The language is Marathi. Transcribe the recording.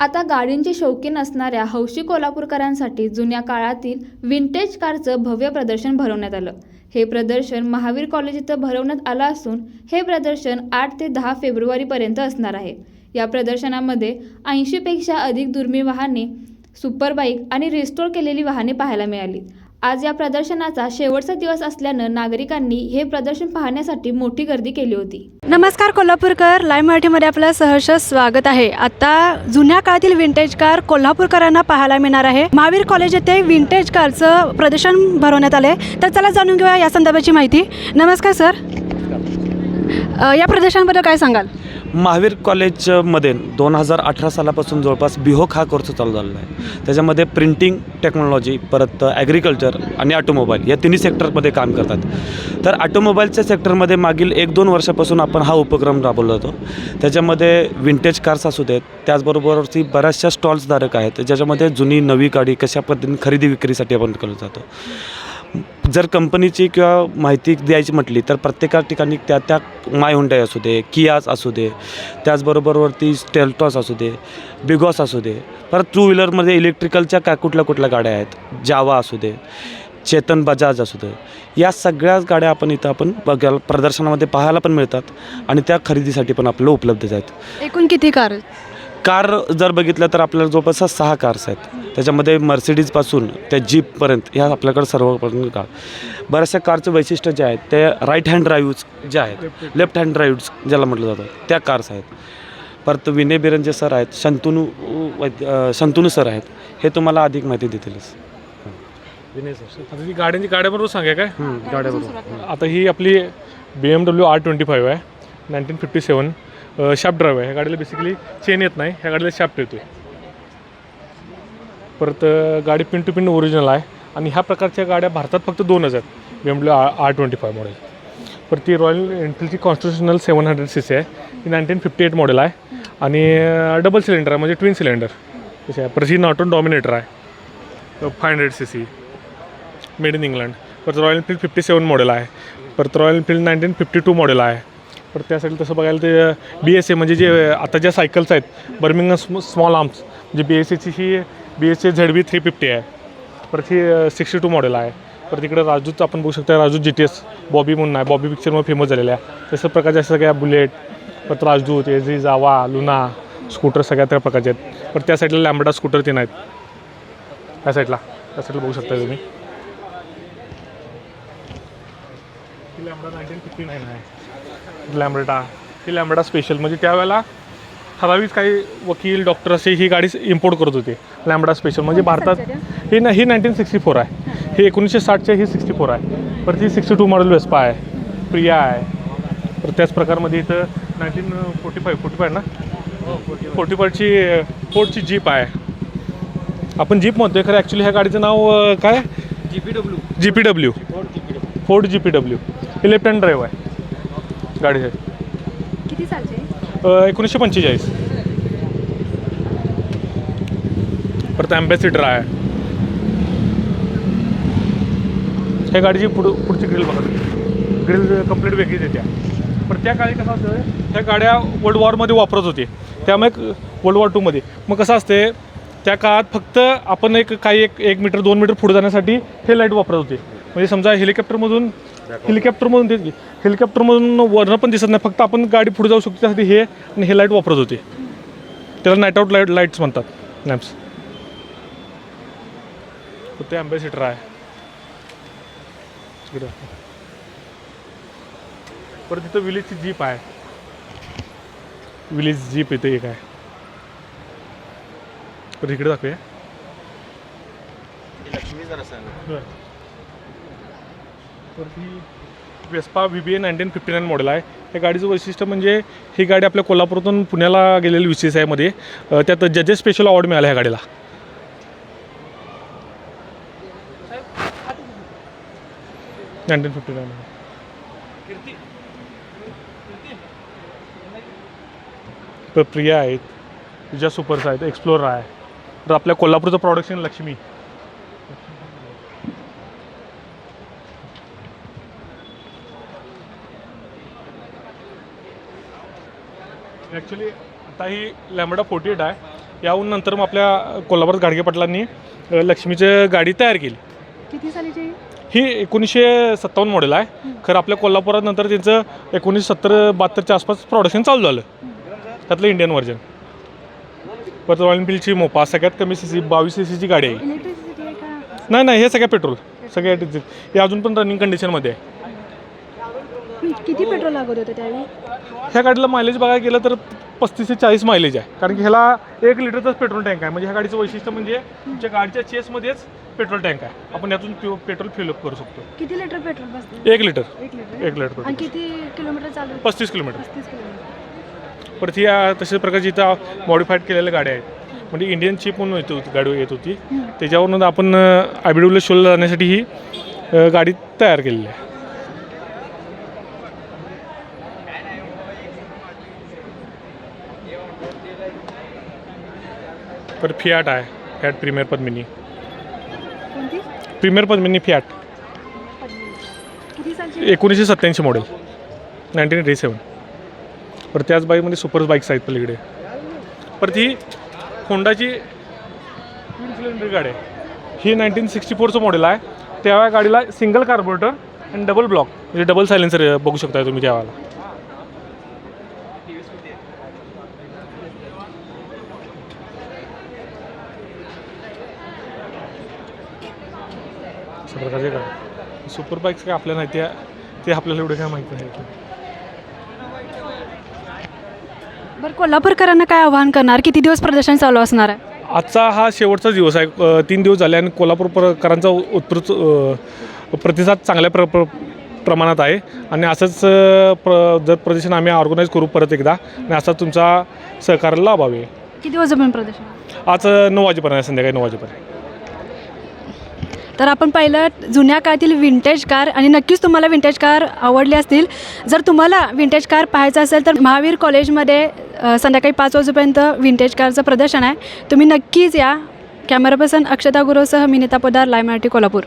आता गाडींचे शौकीन असणाऱ्या हौशी कोल्हापूरकरांसाठी जुन्या काळातील विंटेज कारचं भव्य प्रदर्शन भरवण्यात आलं. हे प्रदर्शन महावीर कॉलेज इथं भरवण्यात आलं असून हे प्रदर्शन आठ ते दहा फेब्रुवारीपर्यंत असणार आहे. या प्रदर्शनामध्ये ऐंशीपेक्षा अधिक दुर्मिळ वाहने सुपरबाईक आणि रिस्टोर केलेली वाहने पाहायला मिळाली. आज या प्रदर्शनाचा शेवटचा दिवस असल्यानं नागरिकांनी हे प्रदर्शन पाहण्यासाठी मोठी गर्दी केली होती. नमस्कार कोल्हापूरकर लाईव्ह मराठीमध्ये आपलं सहर्ष स्वागत आहे. आता जुन्या काळातील विंटेज कार कोल्हापूरकरांना पाहायला मिळणार आहे. महावीर कॉलेज येथे विंटेज कारचं प्रदर्शन भरवण्यात आले तर चला जाणून घेऊया या संदर्भाची माहिती. नमस्कार सर अ, या प्रदर्शनाबद्दल काय सांगाल? महावीर कॉलेजमध्ये दोन हजार अठरा सालापासून जवळपास बिहोक हा कोर्स चालू झालेला आहे. त्याच्यामध्ये प्रिंटिंग टेक्नॉलॉजी परत ॲग्रिकल्चर आणि ऑटोमोबाईल या तिन्ही सेक्टरमध्ये काम करतात. तर ऑटोमोबाईलच्या सेक्टरमध्ये मागील एक दोन वर्षापासून आपण हा उपक्रम राबवला जातो त्याच्यामध्ये विंटेज कार्स असू देत त्याचबरोबरती बऱ्याचशा स्टॉल्सधारक आहेत ज्याच्यामध्ये जुनी नवी गाडी कशा पद्धतीने खरेदी विक्रीसाठी आपण केलं जातो. जर कंपनीची किंवा माहिती द्यायची म्हटली तर प्रत्येका ठिकाणी त्या त्या माय हुंडाई असू दे कियाज असू दे त्याचबरोबरवरती स्टेल्टॉस असू दे बिगॉस असू दे परत टू व्हीलरमध्ये इलेक्ट्रिकलच्या काय कुठल्या कुठल्या गाड्या आहेत जावा असू दे चेतन बजाज असू दे या सगळ्याच गाड्या आपण इथं आपण बघायला प्रदर्शनामध्ये पाहायला पण मिळतात आणि त्या खरेदीसाठी पण आपल्याला उपलब्ध आहेत. एकूण किती कार कार जर बघितलं तर आपल्याला जवळपास सहा कार्स आहेत. त्याच्यामध्ये मर्सिडीजपासून त्या जीपपर्यंत ह्या आपल्याकडे सर्वपर्यंत कार बऱ्याचशा कारचं वैशिष्ट्य जे आहेत ते राईट हँड ड्राईव्ह्ज जे आहेत लेफ्ट हँड ड्राईव्ह्ज ज्याला म्हटलं जातं त्या कार्स आहेत. परत विनय बिरंजे सर आहेत शंतनू वैद्य शंतनू सर आहेत हे तुम्हाला अधिक माहिती देतीलच. विनय सर आता ती गाड्यांची गाड्याबरोबर सांगा काय? गाड्याबरोबर. आता ही आपली B M W R twenty five आहे nineteen fifty seven shaft drive आहे. ह्या गाडीला बेसिकली चेन येत नाही ह्या गाडीला शाफ्ट येतो परत गाडी पिन टू पिन ओरिजिनल आहे. आणि ह्या प्रकारच्या गाड्या भारतात फक्त दोनच आहेत. B M W R R twenty five model परत ती Royal एनफिल्डची constitutional seven hundred C C आहे. ती नाईन्टीन फिफ्टी एट मॉडेल आहे. आणि डबल सिलेंडर आहे म्हणजे ट्विन सिलेंडर तसे आहे. परत ही नॉटॉन डॉमिनेटर आहे. Five hundred C C made in England परत Royal Enfield fifty seven model आहे. परत Royal Enfield nineteen fifty two model आहे. परत त्यासाठी तसं बघायला ते बी एस ए म्हणजे जे आता ज्या सायकल्स आहेत बर्मिंगम स्मॉल आर्म्स म्हणजे बी एस एची ही B S A Z B three fifty आहे. परत ही सिक्स्टी टू मॉडेल आहे. परत तिकडे राजूचं आपण बघू शकता Raju G T S Bobby म्हणून आहे. बॉबी पिक्चरमुळे फेमस झालेल्या आहे. तसं प्रकारच्या सगळ्या बुलेट परत राजदूत एझी जावा लुना स्कूटर सगळ्या त्या प्रकारचे आहेत. परत त्या साईडला लॅम्बडा स्कूटर तीन आहेत. त्या साईडला त्या साईडला बघू शकता तुम्ही. लॅम्बडा नाईन्टीन फिफ्टी नाईन आहे. लॅम्बडा ही लॅम्बडा स्पेशल म्हणजे त्यावेळेला ठराविक काही वकील डॉक्टर असे ही गाडी इम्पोर्ट करत होते. लॅम्बडा स्पेशल म्हणजे भारतात ही ना ही नाईन्टीन सिक्स्टी फोर आहे. ही. एकोणीसशे साठच्या ही सिक्स्टी फोर आहे. परत ही सिक्स्टी टू मॉडेल वेस्पा आहे. प्रिया आहे. तर त्याच प्रकारमध्ये इथं nineteen forty five forty five ना फोर्टी फायची फोर्डची जीप आहे. आपण जीप म्हणतोय खरं ॲक्च्युली ह्या गाडीचं नाव काय? G P W G P W Ford G P W हे लेफ्ट हँड ड्राईव्ह आहे. गाडी आहे. एकोणीसशे पंचेचाळीस. परत ॲम्बॅसिडर आहे. ह्या गाडीची पुढ पुढची ग्रिल बघा. ग्रिल कंप्लीट वेगळीच येते पण त्या काळी कसं असतं ह्या गाड्या वर्ल्ड वॉरमध्ये वापरत होते. त्यामुळे वर्ल्ड वॉर टूमध्ये मग कसं असते त्या काळात फक्त आपण एक काही एक एक मीटर दोन मीटर पुढे जाण्यासाठी हे लाइट वापरत होते. म्हणजे समजा हेलिकॉप्टरमधून हेलिकॉप्टरमधून तेच की हेलिकॉप्टरमधून वरनं पण दिसत नाही. फक्त आपण गाडी पुढे जाऊ शकतो त्यासाठी हे आणि हे लाइट वापरत होते. त्याला नाईट आउट लाइट लाईट्स म्हणतात लॅम्प्स ते अँबॅसिडर आहे. परत तिथं विलेजची जीप आहे. विलेज जीप इथे एक आहे. परत इकडे दाखवूया. बरं. परत ही Vespa V B A nineteen fifty nine model आहे. या गाडीचं वैशिष्ट्य म्हणजे ही गाडी आपल्या कोल्हापूरातून पुण्याला गेलेली वी सी एस आयमध्ये अ, त्यात जजेस स्पेशल अवॉर्ड मिळाला ह्या गाडीला. नाईन्टीन फिफ्टी नाईन तर प्रिया आहेत. तुझ्या सुपर्स आहेत. एक्सप्लोर आहे. तर आपल्या कोल्हापूरचं प्रोडक्शन लक्ष्मी. ॲक्च्युली आता ही लॅमडा फोर्टी एट आहे. याहून नंतर मग आपल्या कोल्हापूर गाडगे पाटलांनी लक्ष्मीची गाडी तयार केली. किती सालीची? ही एकोणीसशे सत्तावन्न मॉडेल आहे. खरं आपल्या कोल्हापुरात नंतर त्यांचं एकोणीसशे सत्तर बहात्तरच्या आसपास प्रोडक्शन चालू झालं. त्यातलं इंडियन व्हर्जन परत रॉयल एनफिल्डची मोपा सगळ्यात कमी सी सी बावीस सी सीची गाडी आहे. नाही नाही हे सगळ्या पेट्रोल सगळ्या हे अजून पण रनिंग कंडिशनमध्ये आहे. किती पेट्रोल लागत होतं त्यावेळी? ह्या गाडीला मायलेज बघायला गेलं तर पस्तीस ते चाळीस मायलेज आहे. कारण की ह्याला एक लिटरचाच पेट्रोल टँक आहे. म्हणजे ह्या गाडीचं वैशिष्ट्य म्हणजे तुमच्या गाडीच्या चेसमध्येच पेट्रोल टँक आहे. आपण यातून पेट्रोल फिलअप करू शकतो. किती लिटर पेट्रोल बसते? एक लिटर. एक लिटर एक लिटर आणि पेट्रोल किती किलोमीटर चालू पस्तीस किलोमीटर पस्तीस किलोमीटर परत ही आ, तशाच प्रकारची इथं मॉडिफाईड केलेल्या गाड्या आहेत. म्हणजे इंडियन चिप म्हणून येत होती गाडी येत होती. त्याच्यावरून आपण आयबीडब्ल्यू शोला जाण्यासाठी ही अ, गाडी तयार केलेली आहे. परत फियाट आहे फॅट प्रीमियर पद्मिनी कोणती? Premier Padmini Fiat. किती सालची एकोणीसशे सत्त्याऐंशी मॉडेल नाईन्टीन एटी सेवन परत त्याच बाईकमध्ये सुपर बाईक्स आहेत पलीकडे. परत ही होंडाची तीन सिलेंडर गाडी आहे. ही नाईन्टीन सिक्स्टी फोरचं मॉडेल आहे. त्या गाडीला सिंगल कार्बोरेटर आणि डबल ब्लॉक म्हणजे डबल सायलेन्सर बघू शकता तुम्ही त्यावेळेला. प्रकारचे गाडी सुपर बाईक्स काय आपल्याला माहिती आहे ते आपल्याला एवढं काय माहिती नाही. बरं कोल्हापूरकरांना काय आव्हान करणार? किती दिवस प्रदर्शन चालू असणार आहे? आजचा हा शेवटचा दिवस आहे. तीन दिवस झाले आणि कोल्हापूरकरांचा उत्कृष्ट अ, प्रतिसाद चांगल्या प्र प्र प्रमाणात आहे. आणि असंच प्र जर प्रदर्शन आम्ही ऑर्गनाईज करू परत एकदा आणि असा तुमचा सहकार्य लाभावे. किती दिवस प्रदर्शन? आज नऊ वाजेपर्यंत आहे, संध्याकाळी नऊ वाजेपर्यंत. तर आपण पाहिलं जुन्या काळातील विंटेज कार आणि नक्कीच तुम्हाला विंटेज कार आवडली असतील. जर तुम्हाला विंटेज कार पाहायचं असेल तर महावीर कॉलेजमध्ये संध्याकाळी पाच वाजेपर्यंत विंटेज कारचं प्रदर्शन आहे. तुम्ही नक्कीच या. कॅमेरा पर्सन अक्षता गुरुसह मी नीता पोदार लाय मराठी कोल्हापूर.